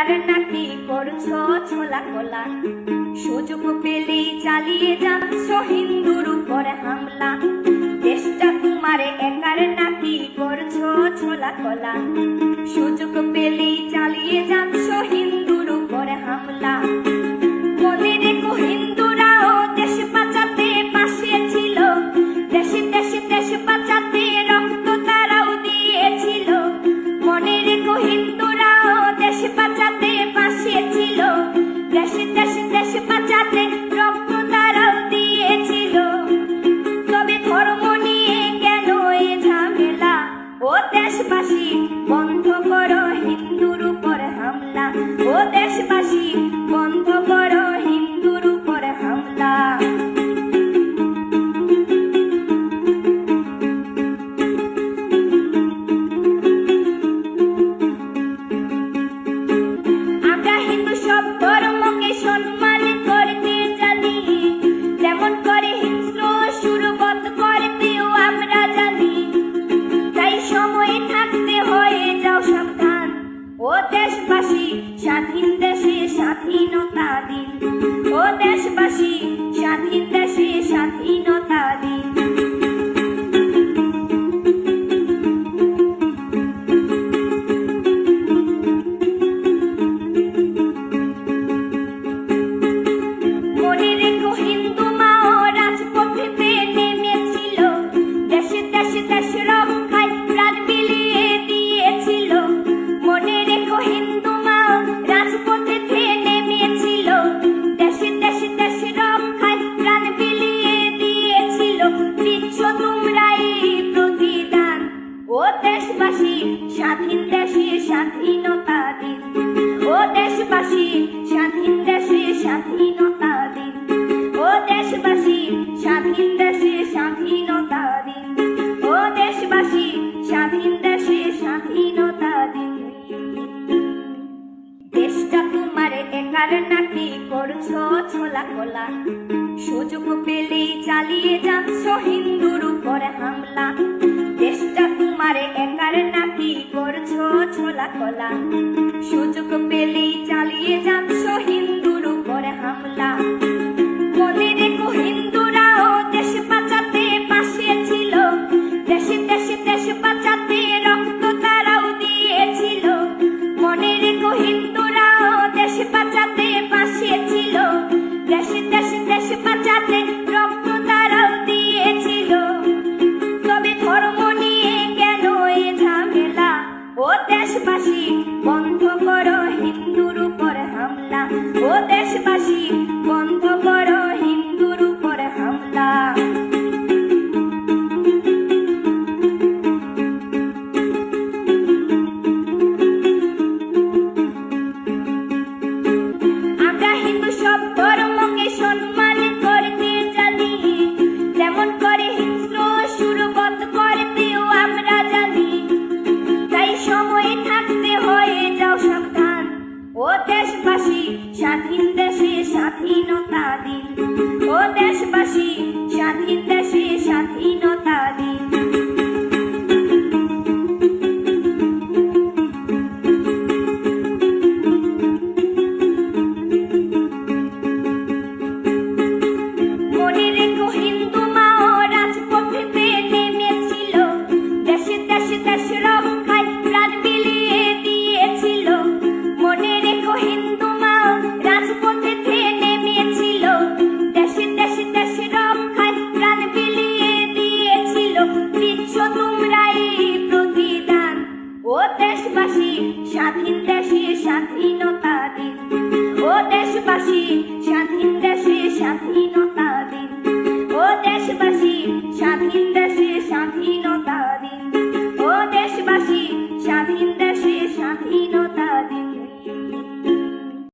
তার নাকি ছ ছোলা কলা। সুযোগ পেলেই চালিয়ে যা সহিন্দুর উপরে দেশ রক্ত দিয়েছিল। তবে ধর্ম নিয়ে কেন ঝামেলা? ও দেশবাসী বন্ধ করো y no. দেশে স্বাধীনতা দিন। ও দেশবাসী, স্বাধীন দেশে স্বাধীনতা দিন। ও দেশবাসী, স্বাধীন দেশে স্বাধীনতা দিন। ও দেশবাসী, স্বাধীন দেশে স্বাধীনতা দিন। দেশটা তোমার একার নাকি করছ ছোলা খোলা সুযোগ পেলেই চালিয়ে যাচ্ছ হিন্দুর উপরে। কলা সুযোগ পেলেই চালিয়ে যা দেশবাসী বন্ধ করো হিন্দুর উপর হামলা। ও দেশবাসী বন্ধ ചതിന്റെ দেশে শান্তি